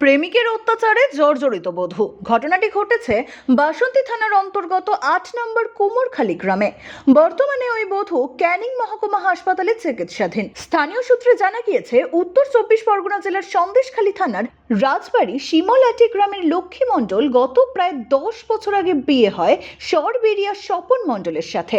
প্রেমিকের অত্যাচারে জর্জরিত বধূ। ঘটনাটি ঘটেছে বাসন্তী থানার অন্তর্গত আট নম্বর কুমোরখালী গ্রামে। বর্তমানে ওই বধূ ক্যানিং মহকুমা হাসপাতালে চিকিৎসাধীন। স্থানীয় সূত্রে জানা গিয়েছে, উত্তর চব্বিশ পরগনা জেলার সন্দেশখালী থানার রাজবাড়ী শিমলাটি গ্রামের লক্ষ্মী মণ্ডল গত প্রায় দশ বছর আগে বিয়ে হয় সরবেরিয়া স্বপন মণ্ডলের সাথে।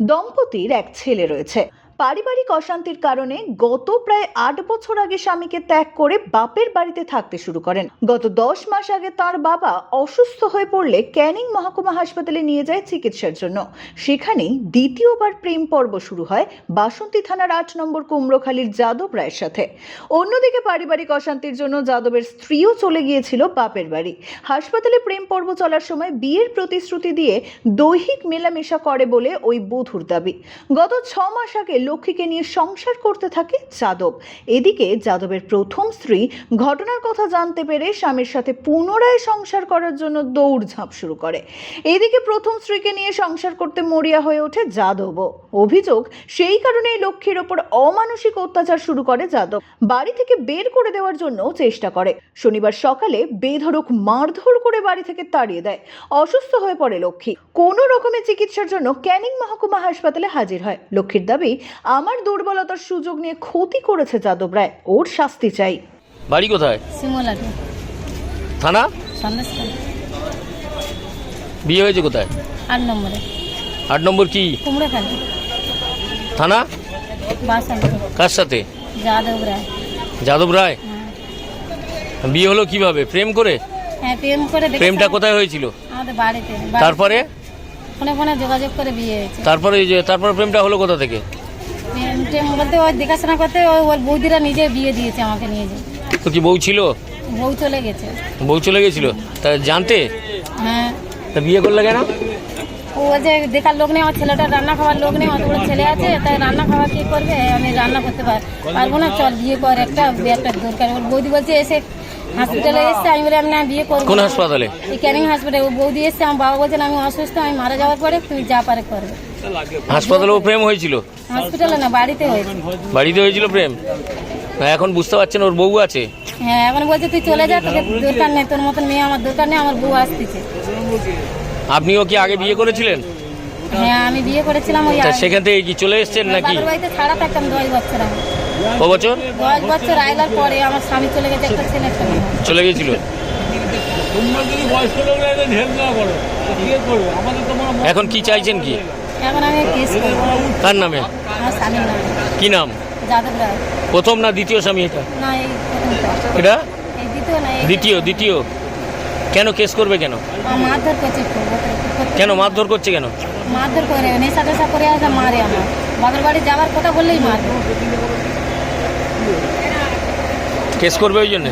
দম্পতির এক ছেলে রয়েছে। পারিবারিক অশান্তির কারণে গত প্রায় আট বছর আগে স্বামীকে ত্যাগ করে বাপের বাড়িতে থাকতে শুরু করেন। গত দশ মাস আগে তার বাবা অসুস্থ হয়ে পড়লে ক্যানিং মহকুমা হাসপাতালে নিয়ে যায় চিকিৎসার জন্য। সেখানেই দ্বিতীয়বার প্রেম পর্ব শুরু হয় বাসন্তী থানার আট নম্বর কুমড়োখালীর যাদব রায়ের সাথে। অন্যদিকে পারিবারিক অশান্তির জন্য যাদবের স্ত্রীও চলে গিয়েছিল বাপের বাড়ি। হাসপাতালে প্রেম পর্ব চলার সময় বিয়ের প্রতিশ্রুতি দিয়ে দৈহিক মেলামেশা করে বলে ওই বধুর দাবি। গত ছ মাস আগে লক্ষ্মীকে নিয়ে সংসার করতে থাকে যাদব। এদিকে যাদবের প্রথম স্ত্রী ঘটনার কথা জানতে পেরে স্বামীর সাথে পুনরায় সংসার করার জন্য দৌড়ঝাঁপ শুরু করে। এদিকে প্রথম স্ত্রীকে নিয়ে সংসার করতে মরিয়া হয়ে ওঠে যাদবও। অভিযোগ, সেই কারণেই লক্ষ্মীর ওপর অমানসিক অত্যাচার শুরু করে যাদব। বাড়ি থেকে বের করে দেওয়ার জন্য চেষ্টা করে। শনিবার সকালে বেধড়ক মারধর করে বাড়ি থেকে তাড়িয়ে দেয়। অসুস্থ হয়ে পড়ে লক্ষ্মী। কোনো রকমের চিকিৎসার জন্য ক্যানিং মহকুমা হাসপাতালে হাজির হয়। লক্ষ্মীর দাবি আমার দুর্বলতার সুযোগ নিয়ে ক্ষতি করেছে যাদব রায়। ওর শাস্তি চাই। বাড়ি কোথায়? সিমলাটি থানা? বিয়ে হয়েছে কোথায়? আট নম্বরে। আট নম্বর কি? থানা? কার সাথে? যাদব রায়। যাদব রায়? হ্যাঁ। বিয়ে হলো কীভাবে? প্রেম করে? হ্যাঁ প্রেম করে প্রেমটা কোথায় হয়েছিল? আমাদের বাড়িতে। তারপরে? ফোনে ফোনে যোগাযোগ করে বিয়ে হয়েছে। তারপরে এই যে তারপরে প্রেমটা হলো কোথা থেকে? প্রেম বলতে ওই দেখাশোনা করতে ওই ওর বৌদিরা নিজে বিয়ে দিয়েছে আমাকে নিয়ে যে। তো কি বউ ছিল? বউ চলে গেছে। বউ চলে গেছিল? তা জানতে? হ্যাঁ। তা বিয়ে করলে কেন? ও যে দেখার লোক নেই আমার ছেলেটা রান্না খাওয়ার লোক নেই অত বড় ছেলে আছে তাই রান্না খাওয়া কি করবে? আমি রান্না করতে পার পারব না চল বিয়ে কর একটা একটা দরকার। ওর বৌদি বলছে এসে হসপিটালে এসছে আমি বলে আমি না বিয়ে করব কোন। হাসপাতালে? ক্যানিং হসপিটালে ও বৌদি এসছে আমার বাবা বলছেন আমি অসুস্থ আমি মারা যাওয়ার পরে তুমি যা পারে করবে। হাসপাতালেও প্রেম হয়েছিল? হসপিটালে না বাড়িতে হয়েছে। বাড়িতে হয়েছিল প্রেম? এখন বুঝতে পারছেন ওর বউ আছে? হ্যাঁ এখন বলছে তুই চলে যা তোকে দরকার নেই তোর মতন মেয়ে আমার দরকার নেই আমার বউ আসতেছে। আপনিও কি আগে বিয়ে করেছিলেন? হ্যাঁ আমি বিয়ে করেছিলাম ওই তা সেখান থেকে কি চলে এসেছেন নাকি? বাবার বাড়িতে ছাড়া থাকতাম দশ বছর আমি ক বছর? দশ বছর আইলার পরে আমার স্বামী চলে গেছে একটা ছেলে মেয়ে। চলে গেছিল? তোমরা যদি বয়স্ক লোকরা ঢেল না করো কি করবে? আমাদের তোমার এখন কি চাইছেন কি? এখন আমি কেস করব। কার নামে? আমার স্বামীর নামে। কি নাম? যাদব রায়। প্রথম না দ্বিতীয় স্বামী এটা? না এই প্রথমটা এটা? এই দ্বিতীয় না এই দ্বিতীয় দ্বিতীয়। কেন কেস করবে কেন? আমার মারধর করছে একটু। কেন মারধর করছে কেন? মারধর করে নেশা টেশা করে আসে মারে আমার। বাবার বাড়ি যাওয়ার কথা বললেই মারবে। কেস করবে ওই জন্য?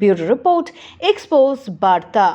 ব্যুরো রিপোর্ট এক্সপোজ বার্তা।